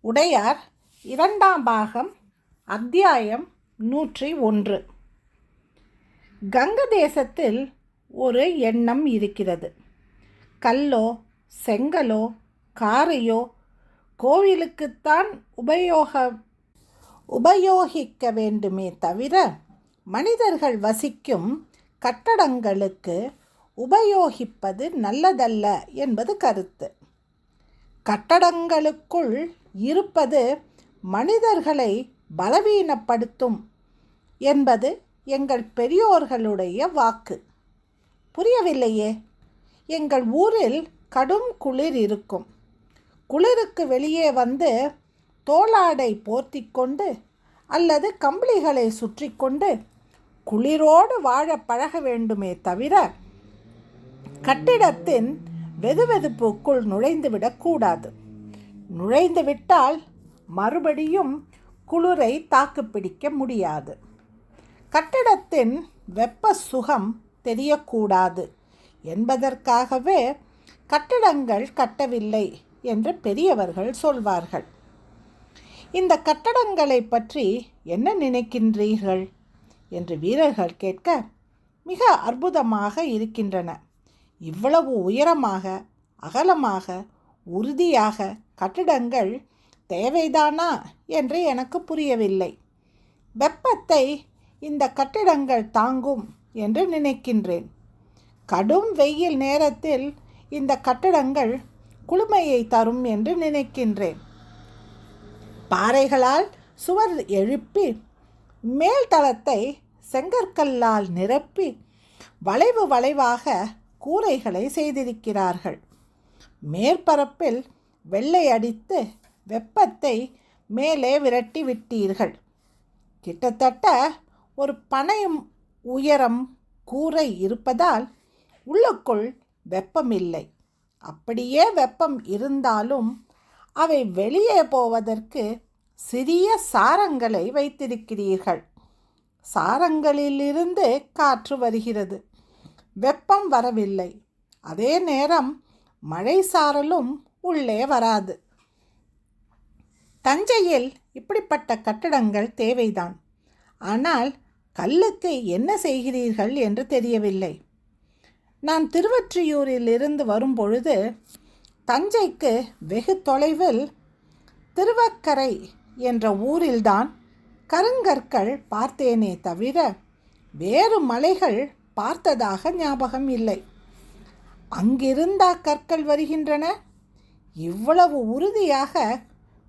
உடையார் இரண்டாம் பாகம் அத்தியாயம் நூற்றி ஒன்று. கங்க தேசத்தில் ஒரு எண்ணம் இருக்கிறது. கல்லோ செங்கலோ காரையோ கோவிலுக்குத்தான் உபயோக உபயோகிக்க வேண்டுமே தவிர மனிதர்கள் வசிக்கும் கட்டடங்களுக்கு உபயோகிப்பது நல்லதல்ல என்பது கருத்து. கட்டடங்களுக்குள் இருப்பது மனிதர்களை பலவீனப்படுத்தும் என்பது எங்கள் பெரியோர்களுடைய வாக்கு. புரியவில்லையே? எங்கள் ஊரில் கடும் குளிர் இருக்கும். குளிருக்கு வெளியே வந்து தோளாடை போர்த்தி கொண்டு அல்லது கம்பளிகளை சுற்றி கொண்டு குளிரோடு வாழ பழக வேண்டுமே தவிர கட்டிடத்தின் வெதுவெதுப்புக்குள் நுழைந்துவிடக்கூடாது நுழைந்து விட்டால் மறுபடியும் குளிரை தாக்குப்பிடிக்க முடியாது. கட்டடத்தின் வெப்ப சுகம் தெரியக்கூடாது என்பதற்காகவே கட்டடங்கள் கட்டவில்லை என்று பெரியவர்கள் சொல்வார்கள். இந்த கட்டடங்களை பற்றி என்ன நினைக்கின்றீர்கள்? என்று வீரர்கள் கேட்க மிக அற்புதமாக இருக்கின்றன. இவ்வளவு உயரமாக அகலமாக உறுதியாக கட்டிடங்கள் தேவைதானா என்று எனக்கு புரியவில்லை. வெப்பத்தை இந்த கட்டிடங்கள் தாங்கும் என்று நினைக்கின்றேன். கடும் வெயில் நேரத்தில் இந்த கட்டிடங்கள் குளுமையை தரும் என்று நினைக்கின்றேன். பாறைகளால் சுவர் எழுப்பி மேல் தளத்தை செங்கற்கல்லால் நிரப்பி வளைவு வளைவாக கூரைகளை செய்திருக்கிறார்கள். மேற்பரப்பில் வெள்ளை அடித்து வெப்பத்தை மேலே விரட்டி விட்டீர்கள். கிட்டத்தட்ட ஒரு பனையும் உயரம் கூரை இருப்பதால் உள்ளுக்குள் வெப்பமில்லை. அப்படியே வெப்பம் இருந்தாலும் அவை வெளியே போவதற்கு சிறிய சாரங்களை வைத்திருக்கிறீர்கள். சாரங்களிலிருந்து காற்று வருகிறது. வெப்பம் வரவில்லை. அதே நேரம் மழை சாரலும் உள்ளே வராது. தஞ்சையில் இப்படிப்பட்ட கட்டடங்கள் தேவைதான். ஆனால் கல்லுக்கு என்ன செய்கிறீர்கள் என்று தெரியவில்லை. நான் திருவற்றியூரிலிருந்து வரும்பொழுது தஞ்சைக்கு வெகு தொலைவில் திருவக்கரை என்ற ஊரில்தான் கருங்கற்கள் பார்த்தேனே தவிர வேறு மலைகள் பார்த்ததாக ஞாபகம் இல்லை. அங்கிருந்தா கற்கள் வருகின்றன. இவ்வளவு உறுதியாக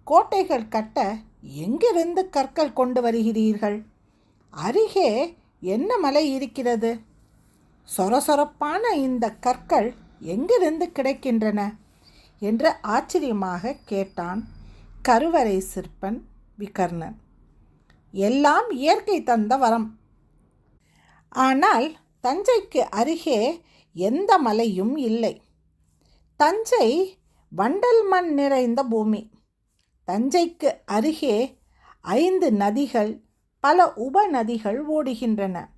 கோட்டைகள் கட்ட எங்கிருந்து கற்கள் கொண்டு வருகிறீர்கள்? அருகே என்ன மலை இருக்கிறது? சொரசொரப்பான இந்த கற்கள் எங்கிருந்து கிடைக்கின்றன? என்று ஆச்சரியமாக கேட்டான் கருவறை சிற்பன் விகர்ணன். எல்லாம் இயற்கை தந்த வரம். ஆனால் தஞ்சைக்கு அருகே எந்த மலையும் இல்லை. தஞ்சை வண்டல் மண் நிறைந்த பூமி. தஞ்சைக்கு அருகே ஐந்து நதிகள் பல உபநதிகள் ஓடுகின்றன.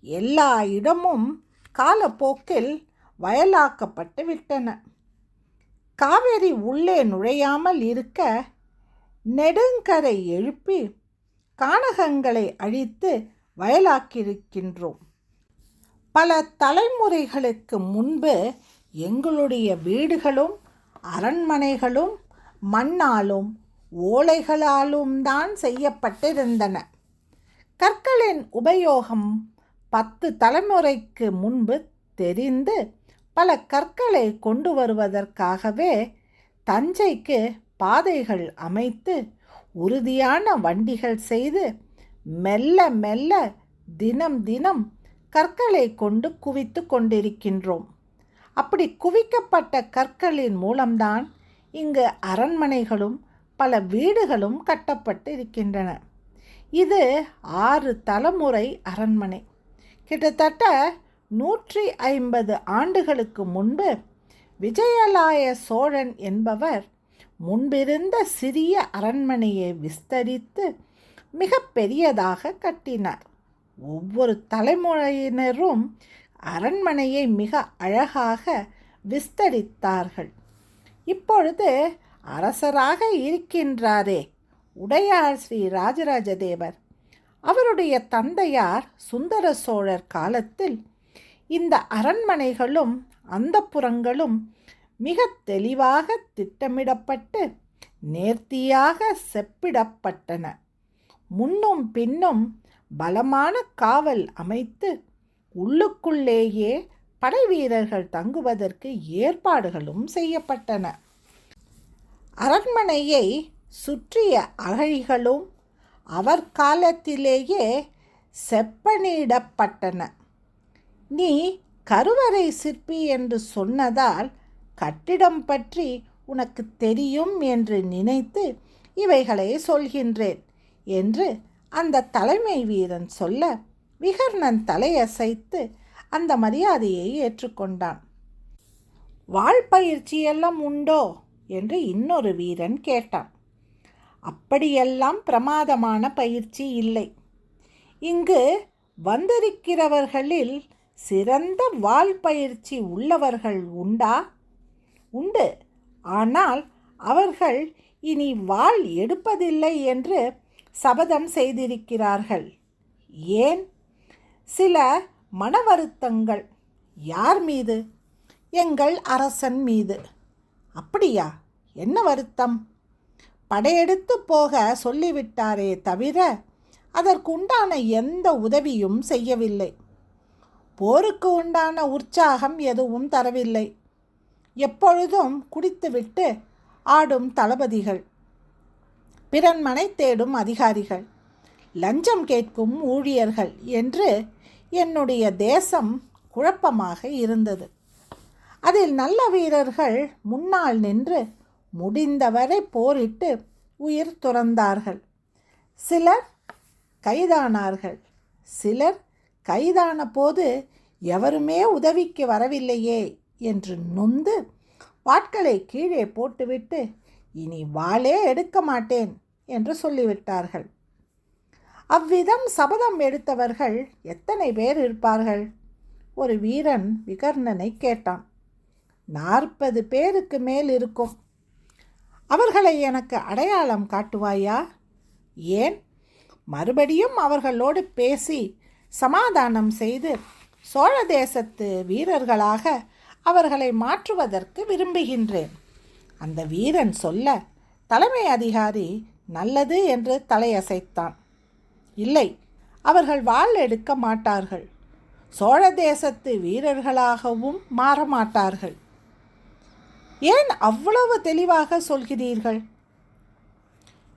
எல்லா இடமும் காலப்போக்கில் வயலாக்கப்பட்டு விட்டன. காவேரி உள்ளே நுழையாமல் இருக்க நெடுங்கரை எழுப்பி கானகங்களை அழித்து வயலாக்கியிருக்கின்றோம். பல தலைமுறைகளுக்கு முன்பு எங்களுடைய வீடுகளும் அரண்மனைகளும் மண்ணாலும் ஓலைகளாலும் தான் செய்யப்பட்டிருந்தன. கற்களின் உபயோகம் பத்து தலைமுறைக்கு முன்பு தெரிந்து பல கற்களை கொண்டு வருவதற்காகவே தஞ்சைக்கு பாதைகள் அமைத்து உறுதியான வண்டிகள் செய்து மெல்ல மெல்ல தினம் தினம் கற்களை கொண்டு குவித்து கொண்டிருக்கின்றோம். அப்படி குவிக்கப்பட்ட கற்களின் மூலம்தான் இங்கு அரண்மனைகளும் பல வீடுகளும் கட்டப்பட்டு இருக்கின்றன இது ஆறு தலைமுறை அரண்மனை. கிட்டத்தட்ட நூற்றி ஐம்பது ஆண்டுகளுக்கு முன்பு விஜயலாய சோழன் என்பவர் முன்பிருந்த சிறிய அரண்மனையை விஸ்தரித்து மிக பெரியதாக கட்டினார். ஒவ்வொரு தலைமுறையினரும் அரண்மனையை மிக அழகாக விஸ்தரித்தார்கள். இப்பொழுது அரசராக இருக்கின்றாரே உடையார் ஸ்ரீ ராஜராஜ தேவர் அவருடைய தந்தையார் சுந்தர சோழர் காலத்தில் இந்த அரண்மனைகளும் அந்தப்புறங்களும் மிக தெளிவாக திட்டமிடப்பட்டு நேர்த்தியாக செப்பிடப்பட்டன. முன்னும் பின்னும் பலமான காவல் அமைத்து உள்ளுக்குள்ளேயே படை வீரர்கள் தங்குவதற்கு ஏற்பாடுகளும் செய்யப்பட்டன. அரண்மனையை சுற்றிய அகழிகளும் அவர் காலத்திலேயே செப்பனிடப்பட்டன. நீ கருவறை சிற்பி என்று சொன்னதால் கட்டிடம் பற்றி உனக்கு தெரியும் என்று நினைத்து இவைகளை சொல்கின்றேன் என்று அந்த தலைமை வீரன் சொல்ல விகர்ணன் தலையசைத்து அந்த மரியாதையை ஏற்றுக்கொண்டான். வாழ்பயிற்சியெல்லாம் உண்டோ? என்று இன்னொரு வீரன் கேட்டான். அப்படியெல்லாம் பிரமாதமான பயிற்சி இல்லை. இங்கு வந்திருக்கிறவர்களில் சிறந்த வால் பயிற்சி உள்ளவர்கள் உண்டா? உண்டு. ஆனால் அவர்கள் இனி வாள் எடுப்பதில்லை என்று சபதம் செய்திருக்கிறார்கள். ஏன்? சில மன வருத்தங்கள் யார் மீது? எங்கள் அரசன் மீது. அப்படியா? என்ன வருத்தம்? படையெடுத்து போக சொல்லிவிட்டாரே தவிர அதற்குண்டான எந்த உதவியும் செய்யவில்லை. போருக்கு உண்டான உற்சாகம் எதுவும் தரவில்லை. எப்பொழுதும் குடித்துவிட்டு ஆடும் தளபதிகள். பிறன்மனை தேடும் அதிகாரிகள். லஞ்சம் கேட்கும் ஊழியர்கள் என்று என்னுடைய தேசம் குழப்பமாக இருந்தது. அதில் நல்ல வீரர்கள் முன்னால் நின்று முடிந்தவரை போரிட்டு உயிர் துறந்தார்கள். சிலர் கைதானார்கள். சிலர் கைதான போது எவருமே உதவிக்கு வரவில்லையே என்று நொந்து வாட்களை கீழே போட்டுவிட்டு இனி வாளே எடுக்க மாட்டேன். என்று சொல்லிவிட்டார்கள். அவ்விதம் சபதம் எடுத்தவர்கள் எத்தனை பேர் இருப்பார்கள்? ஒரு வீரன் விகர்ணனை கேட்டான். நாற்பது பேருக்கு மேல் இருக்கும். அவர்களை எனக்கு அடையாளம் காட்டுவாயா? ஏன்? மறுபடியும் அவர்களோடு பேசி சமாதானம் செய்து சோழ தேசத்து வீரர்களாக அவர்களை மாற்றுவதற்கு விரும்புகின்றேன். அந்த வீரன் சொல்ல தலைமை அதிகாரி நல்லது என்று தலையசைத்தான். இல்லை அவர்கள் வாழ் எடுக்க மாட்டார்கள். சோழ தேசத்து வீரர்களாகவும் மாறமாட்டார்கள் ஏன் அவ்வளவு தெளிவாக சொல்கிறீர்கள்?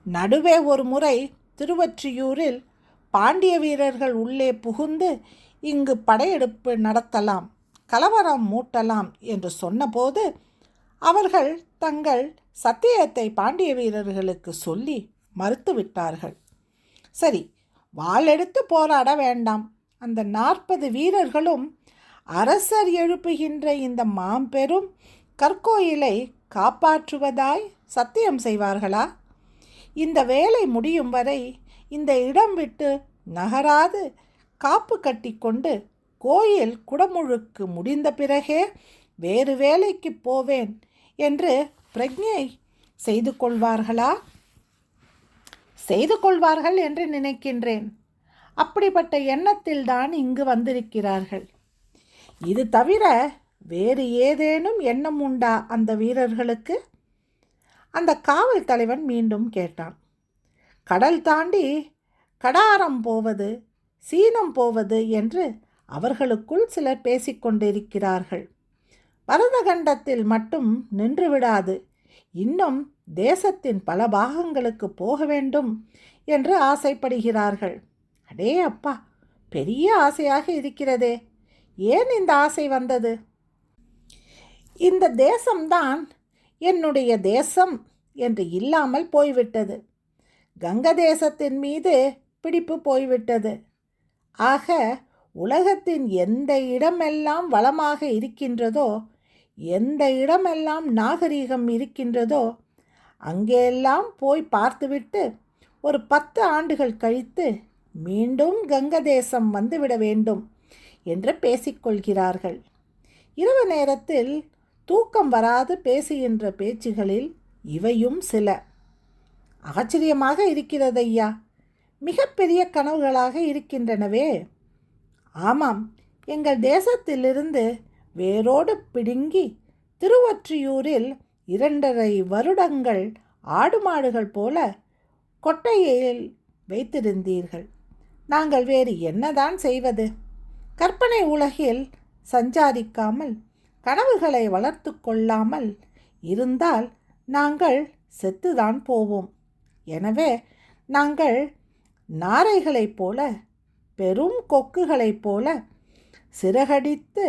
நடுவே ஒரு முறை திருவற்றியூரில் பாண்டிய வீரர்கள் உள்ளே புகுந்து இங்கு படையெடுப்பு நடத்தலாம் கலவரம் மூட்டலாம் என்று சொன்னபோது அவர்கள் தங்கள் சத்தியத்தை பாண்டிய வீரர்களுக்கு சொல்லி மறுத்துவிட்டார்கள். சரி வாளெடுத்து போராட வேண்டாம். அந்த நாற்பது வீரர்களும் அரசர் எழுப்புகின்ற இந்த மாம்பெரும் கற்கோயிலை காப்பாற்றுவதாய் சத்தியம் செய்வார்களா? இந்த வேலை முடியும் வரை இந்த இடம் விட்டு நகராது. காப்பு கட்டி கொண்டு கோயில் குடமுழுக்கு முடிந்த பிறகே வேறு வேலைக்கு போவேன் என்று பிரக்ஞை செய்து கொள்வார்களா? செய்து கொள்வார்கள் என்று நினைக்கின்றேன். அப்படிப்பட்ட எண்ணத்தில் தான் இங்கு வந்திருக்கிறார்கள். இது தவிர வேறு ஏதேனும் எண்ணம் உண்டா அந்த வீரர்களுக்கு? அந்த காவல் தலைவன் மீண்டும் கேட்டான். கடல் தாண்டி கடாரம் போவது சீனம் போவது என்று அவர்களுக்குள் சிலர் பேசிக்கொண்டிருக்கிறார்கள். பரதகண்டத்தில் மட்டும் நின்றுவிடாது. இன்னும் தேசத்தின் பல பாகங்களுக்கு போக வேண்டும் என்று ஆசைப்படுகிறார்கள். அடே அப்பா பெரிய ஆசையாக இருக்கிறதே. ஏன் இந்த ஆசை வந்தது? இந்த தேசம்தான் என்னுடைய தேசம் என்று இல்லாமல் போய்விட்டது. கங்க தேசத்தின் மீது பிடிப்பு போய்விட்டது. ஆக உலகத்தின் எந்த இடமெல்லாம் வளமாக இருக்கின்றதோ எந்த இடமெல்லாம் நாகரீகம் இருக்கின்றதோ அங்கேயெல்லாம் போய் பார்த்துவிட்டு ஒரு பத்து ஆண்டுகள் கழித்து மீண்டும் கங்க தேசம் வந்துவிட வேண்டும் என்று பேசிக்கொள்கிறார்கள். இரவு நேரத்தில் தூக்கம் வராது பேசுகின்ற பேச்சுகளில் இவையும் சில. ஆச்சரியமாக இருக்கிறது ஐயா. மிகப்பெரிய கனவுகளாக இருக்கின்றனவே. ஆமாம் எங்கள் தேசத்திலிருந்து வேரோடு பிடுங்கி திருவொற்றியூரில் இரண்டரை வருடங்கள் ஆடு மாடுகள் போல கொட்டையில் வைத்திருந்தீர்கள். நாங்கள் வேறு என்னதான் செய்வது? கற்பனை உலகில் சஞ்சாரிக்காமல் கனவுகளை வளர்த்து கொள்ளாமல் இருந்தால் நாங்கள் செத்துதான் போவோம். எனவே நாங்கள் நாரைகளைப் போல பெரும் கொக்குகளைப் போல சிறகடித்து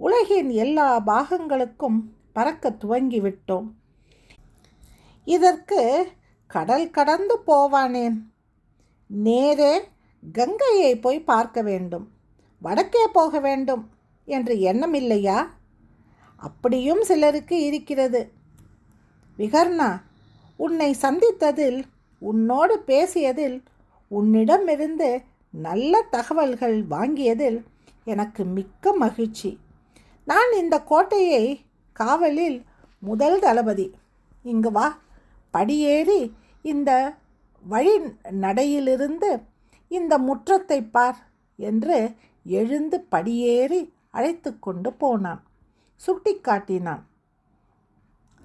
உலகின் எல்லா பாகங்களுக்கும் பறக்க துவங்கிவிட்டோம். இதற்கு கடல் கடந்து போவானேன். நேரே கங்கையை போய் பார்க்க வேண்டும். வடக்கே போக வேண்டும் என்று எண்ணம் இல்லையா? அப்படியும் சிலருக்கு இருக்கிறது. விகர்ணா உன்னை சந்தித்ததில் உன்னோடு பேசியதில் உன்னிடமிருந்து நல்ல தகவல்கள் வாங்கியதில் எனக்கு மிக்க மகிழ்ச்சி. நான் இந்த கோட்டையை காவலில் முதல் தளபதி. இங்கு வா. படியேறி இந்த வழி நடையிலிருந்து இந்த முற்றத்தை பார் என்று எழுந்து படியேறி அழைத்து கொண்டு போனான். சுட்டி காட்டினான்.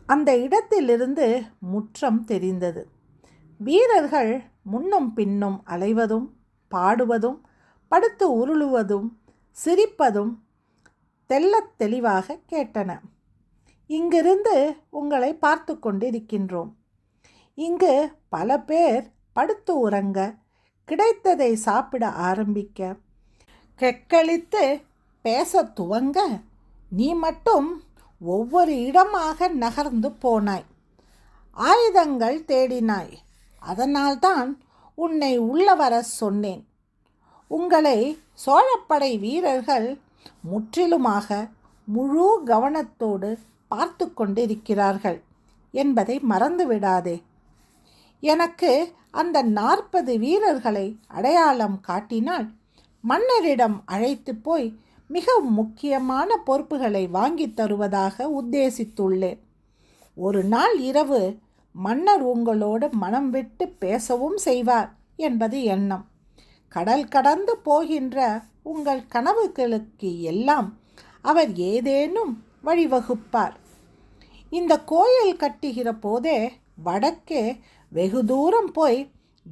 அந்த இடத்திலிருந்து முற்றம் தெரிந்தது. வீரர்கள் முன்னும் பின்னும் அலைவதும் பாடுவதும் படுத்து உருளுவதும் சிரிப்பதும் தெள்ளத் தெளிவாக கேட்டன. இங்கிருந்து உங்களை பார்த்து கொண்டிருக்கின்றோம். இங்கு பல பேர் படுத்து உறங்க கிடைத்ததை சாப்பிட ஆரம்பிக்க கெக்களித்து பேச துவங்க நீ மட்டும் ஒவ்வொரு இடமாக நகர்ந்து போனாய். ஆயுதங்கள் தேடினாய். அதனால்தான் உன்னை உள்ள வர சொன்னேன். உங்களை சோழப்படை வீரர்கள் முற்றிலுமாக முழு கவனத்தோடு பார்த்து கொண்டிருக்கிறார்கள் என்பதை மறந்துவிடாதே. எனக்கு அந்த நாற்பது வீரர்களை அடையாளம் காட்டினால் மன்னரிடம் அழைத்து போய் மிக முக்கியமான பொறுப்புகளை வாங்கித் தருவதாக உத்தேசித்துள்ளேன். ஒரு நாள் இரவு மன்னர் உங்களோடு மனம் விட்டு பேசவும் செய்வார் என்பது எண்ணம். கடல் கடந்து போகின்ற உங்கள் கனவுகளுக்கு எல்லாம் அவர் ஏதேனும் வழிவகுப்பார். இந்த கோயில் கட்டுகிற போதே வடக்கே வெகு தூரம் போய்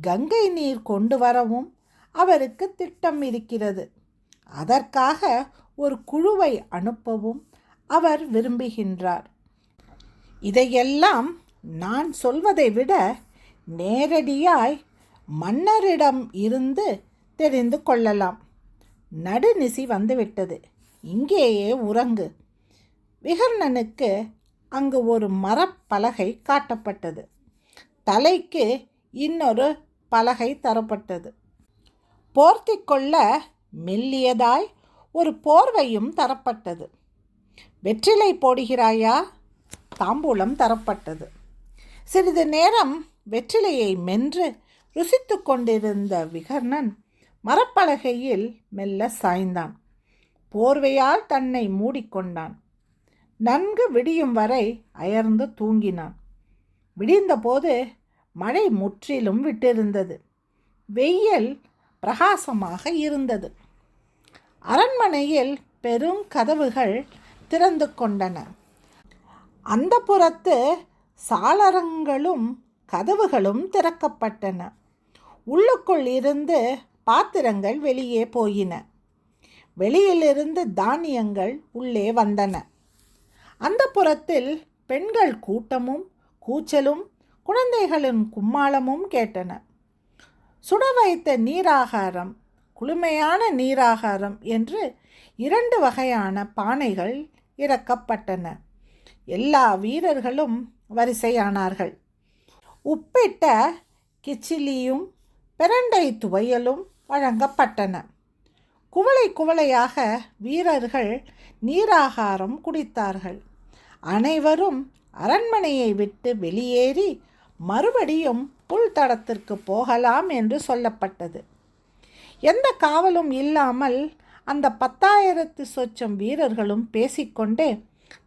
கங்கை நீர் கொண்டு வரவும் அவருக்கு திட்டம் இருக்கிறது. அதற்காக ஒரு குழுவை அனுப்பவும் அவர் விரும்புகின்றார். இதையெல்லாம் நான் சொல்வதை விட நேரடியாய் மன்னரிடம் இருந்து தெரிந்து கொள்ளலாம். நடுநிசி வந்துவிட்டது. இங்கேயே உறங்கு. விகர்ணனுக்கு அங்கு ஒரு மரப்பலகை காட்டப்பட்டது. தலைக்கு இன்னொரு பலகை தரப்பட்டது. போர்த்தி கொள்ள மெல்லியதாய் ஒரு போர்வையும் தரப்பட்டது. வெற்றிலை போடுகிறாயா? தாம்பூலம் தரப்பட்டது. சிறிது நேரம் வெற்றிலையை மென்று ருசித்து கொண்டிருந்த விகர்ணன் மரப்பலகையில் மெல்ல சாய்ந்தான். போர்வையால் தன்னை மூடிக்கொண்டான் நன்கு விடியும் வரை அயர்ந்து தூங்கினான். விடிந்தபோது மழை முற்றிலும் விட்டிருந்தது. வெயில் பிரகாசமாக இருந்தது. அரண்மனையில் பெரும் கதவுகள் திறந்து கொண்டன. அந்த புறத்து சாளரங்களும் கதவுகளும் திறக்கப்பட்டன. உள்ளுக்குள் இருந்து பாத்திரங்கள் வெளியே போயின. வெளியிலிருந்து தானியங்கள் உள்ளே வந்தன. அந்த புறத்தில் பெண்கள் கூட்டமும் கூச்சலும் குழந்தைகளின் கும்மாளமும் கேட்டன. சுட வைத்த நீராகாரம் குளுமையான நீராகாரம் என்று இரண்டு வகையான பானைகள் இறக்கப்பட்டன. எல்லா வீரர்களும் வரிசையானார்கள். உப்பிட்ட கிச்சிலியும் பிரண்டை துவையலும் வழங்கப்பட்டன. குவளை குவளையாக வீரர்கள் நீராகாரம் குடித்தார்கள். அனைவரும் அரண்மனையை விட்டு வெளியேறி மறுபடியும் புல்தடத்திற்கு போகலாம் என்று சொல்லப்பட்டது. எந்த காவலும் இல்லாமல் அந்த பத்தாயிரத்து சொச்சம் வீரர்களும் பேசிக்கொண்டே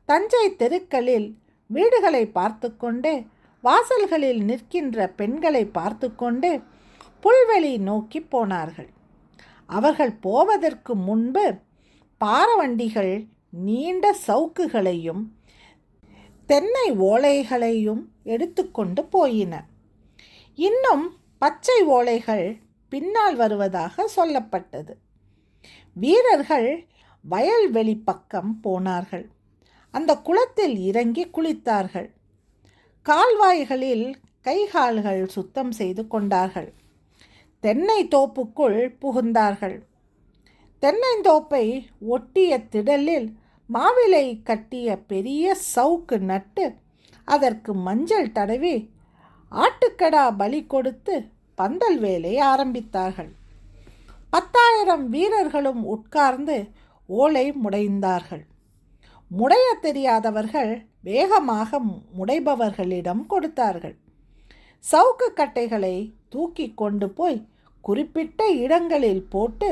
தஞ்சை தெருக்களில் வீடுகளை பார்த்து கொண்டே வாசல்களில் நிற்கின்ற பெண்களை பார்த்து கொண்டு புல்வெளி நோக்கி போனார்கள். அவர்கள் போவதற்கு முன்பு பாரவண்டிகள் நீண்ட சவுக்குகளையும் தென்னை ஓலைகளையும் எடுத்துக்கொண்டு போயின. இன்னும் பச்சை ஓலைகள் பின்னால் வருவதாக சொல்லப்பட்டது. வீரர்கள் வயல்வெளி பக்கம் போனார்கள். அந்த குளத்தில் இறங்கி குளித்தார்கள். கால்வாய்களில் கைகால்கள் சுத்தம் செய்து கொண்டார்கள். தென்னை தோப்புக்குள் புகுந்தார்கள். தென்னைந்தோப்பை ஒட்டிய திடலில் மாவிலை கட்டிய பெரிய சவுக்கு நட்டு அதற்கு மஞ்சள் தடவி ஆட்டுக்கடா பலி கொடுத்து பந்தல் வேலை ஆரம்பித்தார்கள். பத்தாயிரம் வீரர்களும் உட்கார்ந்து ஓலை முடைந்தார்கள். முடைய தெரியாதவர்கள் வேகமாக முடைபவர்களிடம் கொடுத்தார்கள். சவுக்கு கட்டைகளை தூக்கி கொண்டு போய் குறிப்பிட்ட இடங்களில் போட்டு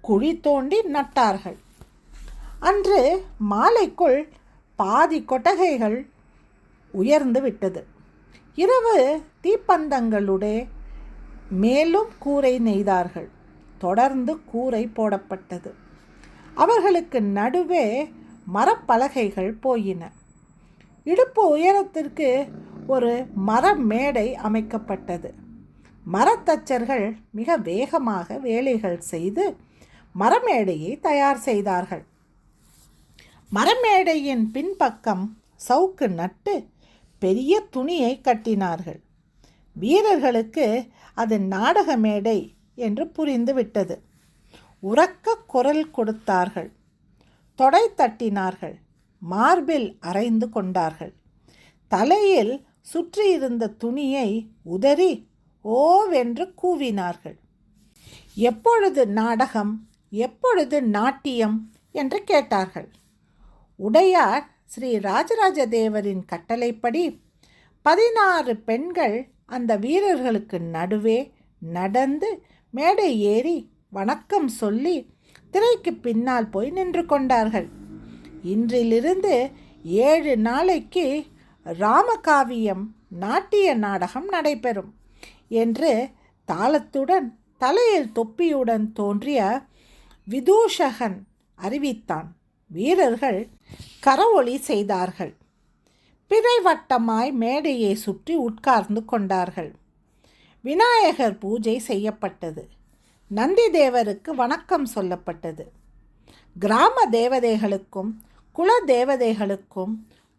குழி தோண்டி நட்டார்கள். அன்று மாலைக்குள் பாதி கொட்டகைகள் உயர்ந்து விட்டது. இரவு தீப்பந்தங்களுடைய மேலும் கூரை நெய்தார்கள். தொடர்ந்து கூரை போடப்பட்டது. அவர்களுக்கு நடுவே மரப்பலகைகள் போயின. இடுப்பு உயரத்திற்கு ஒரு மர மேடை அமைக்கப்பட்டது. மரத்தச்சர்கள் மிக வேகமாக வேலைகள் செய்து மரமேடையை தயார் செய்தார்கள். மரமேடையின் பின்பக்கம் சவுக்கு நட்டு பெரிய துணியை கட்டினார்கள். வீரர்களுக்கு அது நாடக மேடை என்று புரிந்துவிட்டது உறக்க குரல் கொடுத்தார்கள். தொடை தட்டினார்கள். மார்பில் அரைந்து கொண்டார்கள். தலையில் சுற்றியிருந்த துணியை உதறி ஓவென்று கூவினார்கள். எப்பொழுது நாடகம் எப்பொழுது நாட்டியம்? என்று கேட்டார்கள். உடையார் ஸ்ரீ ராஜராஜ தேவரின் கட்டளைப்படி பதினாறு பெண்கள் அந்த வீரர்களுக்கு நடுவே நடந்து மேடை ஏறி வணக்கம் சொல்லி திரைக்கு பின்னால் போய் நின்று கொண்டார்கள். இன்றிலிருந்து ஏழு நாளைக்கு ராமகாவியம் நாட்டிய நாடகம் நடைபெறும். என்று தாளத்துடன் தலையில் தொப்பியுடன் தோன்றிய விதூஷகன் அறிவித்தான். வீரர்கள் கரவொளி செய்தார்கள். பிறைவட்டமாய் மேடையை சுற்றி உட்கார்ந்து கொண்டார்கள். விநாயகர் பூஜை செய்யப்பட்டது. நந்தி தேவருக்கு வணக்கம் சொல்லப்பட்டது. கிராம தேவதைகளுக்கும் குல தேவதைகளுக்கும்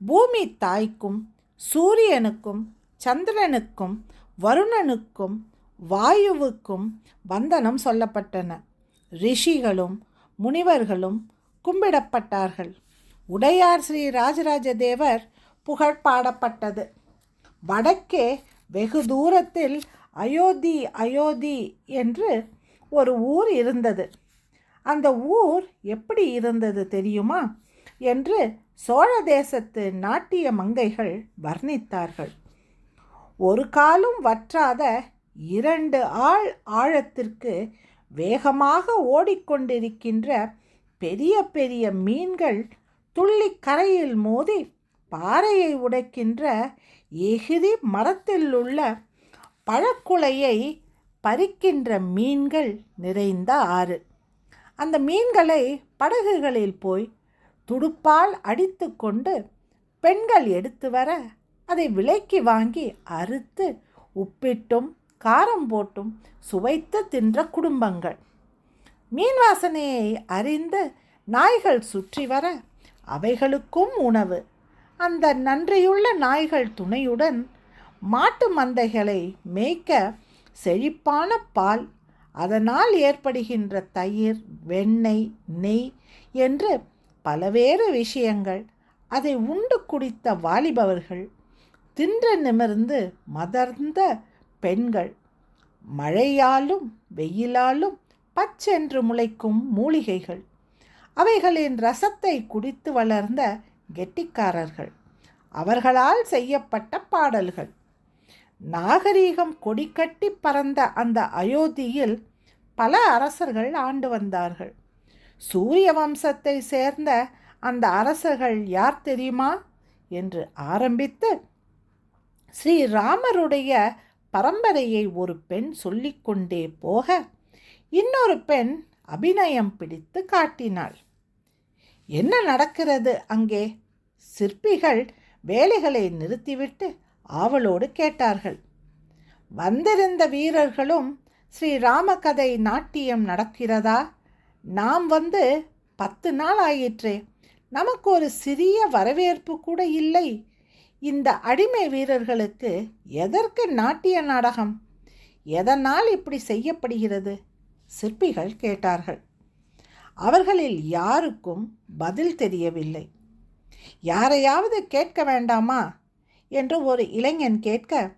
பூமி தாய்க்கும் சூரியனுக்கும் சந்திரனுக்கும் வருணனுக்கும் வாயுவுக்கும் வந்தனம் சொல்லப்பட்டன. ரிஷிகளும் முனிவர்களும் கும்பிடப்பட்டார்கள். உடையார் ஸ்ரீ ராஜராஜ தேவர் புகழ் பாடப்பட்டது. வடக்கே வெகு தூரத்தில் அயோத்தி அயோத்தி என்று ஒரு ஊர் இருந்தது. அந்த ஊர் எப்படி இருந்தது தெரியுமா? என்று சோழ தேசத்து நாட்டிய மங்கைகள் வர்ணித்தார்கள். ஒரு காலும் வற்றாத இரண்டு ஆள் ஆழத்திற்கு வேகமாக ஓடிக்கொண்டிருக்கின்ற பெரிய பெரிய மீன்கள் துள்ளி கரையில் மோதி பாறையை உடைக்கின்ற எகிரி மரத்தில் உள்ள பழக்குலையை பறிக்கின்ற மீன்கள் நிறைந்த ஆறு. அந்த மீன்களை படகுகளில் போய் துடுப்பால் அடித்து கொண்டு பெண்கள் எடுத்து வர அதை விலைக்கு வாங்கி அறுத்து உப்பிட்டும் காரம் போட்டும் சுவைத்து தின்ற குடும்பங்கள். மீன் வாசனையை அறிந்து நாய்கள் சுற்றி வர அவைகளுக்கும் உணவு. அந்த நன்றியுள்ள நாய்கள் துணையுடன் மாட்டு மந்தைகளை மேய்க்க செழிப்பான பால் அதனால் ஏற்படுகின்ற தயிர் வெண்ணெய் நெய் என்று பலவேறு விஷயங்கள். அதை உண்டு குடித்த வாலிபவர்கள் தின்று நிமிர்ந்து மதர்ந்த பெண்கள். மழையாலும் வெயிலாலும் பச்சென்று முளைக்கும் மூலிகைகள். அவைகளின் ரசத்தை குடித்து வளர்ந்த கெட்டிக்காரர்கள். அவர்களால் செய்யப்பட்ட பாடல்கள். நாகரீகம் கொடிக்கட்டி பறந்த அந்த அயோத்தியில் பல அரசர்கள் ஆண்டு வந்தார்கள். சூரிய வம்சத்தை சேர்ந்த அந்த அரசர்கள் யார் தெரியுமா? என்று ஆரம்பித்து ஸ்ரீராமருடைய பரம்பரையை ஒரு பெண் சொல்லிக்கொண்டே போக இன்னொரு பெண் அபிநயம் பிடித்து காட்டினாள். என்ன நடக்கிறது அங்கே? சிற்பிகள் வேலைகளை நிறுத்திவிட்டு ஆவலோடு கேட்டார்கள். வந்திருந்த வீரர்களும் ஸ்ரீராம கதை நாட்டியம் நடக்கிறதா? நாம் வந்து பத்து நாள் ஆயிற்றே. நமக்கு ஒரு சிறிய வரவேற்பு கூட இல்லை. இந்த அடிமை வீரர்களுக்கு எதற்கு நாட்டிய நாடகம்? எதனால் இப்படி செய்யப்படுகிறது? சிற்பிகள் கேட்டார்கள். அவர்களில் யாருக்கும் பதில் தெரியவில்லை. யாரையாவது கேட்க வேண்டாமா? என்று ஒரு இளைஞன் கேட்க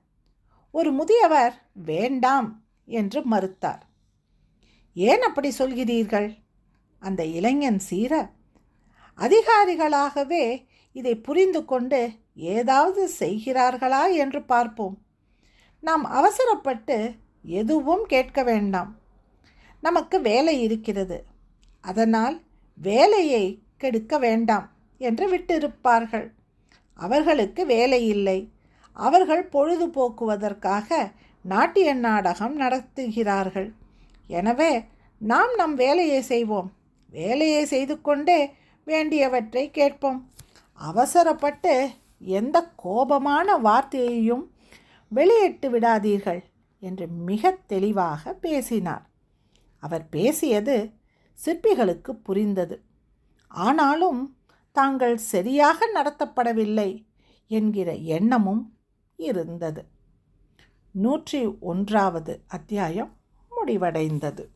ஒரு முதியவர் வேண்டாம் என்று மறுத்தார். ஏன் அப்படி சொல்கிறீர்கள்? அந்த இளைஞன் சீர அதிகாரிகளாகவே இதை புரிந்து கொண்டு ஏதாவது செய்கிறார்களா என்று பார்ப்போம். நாம் அவசரப்பட்டு எதுவும் கேட்க வேண்டாம். நமக்கு வேலை இருக்கிறது. அதனால் வேலையை கெடுக்க வேண்டாம் என்று விட்டிருப்பார்கள். அவர்களுக்கு வேலை இல்லை. அவர்கள் பொழுதுபோக்குவதற்காக நாட்டிய நாடகம் நடத்துகிறார்கள். எனவே நாம் நம் வேலையை செய்வோம். வேலையை செய்து கொண்டே வேண்டியவற்றை கேட்போம். அவசரப்பட்டு எந்த கோபமான வார்த்தையையும் வெளியிட்டு விடாதீர்கள் என்று மிக தெளிவாக பேசினார். அவர் பேசியது சிற்பிகளுக்கு புரிந்தது. ஆனாலும் தாங்கள் சரியாக நடத்தப்படவில்லை என்கிற எண்ணமும் இருந்தது. நூற்றி ஒன்றாவது அத்தியாயம் முடிவடைந்தது.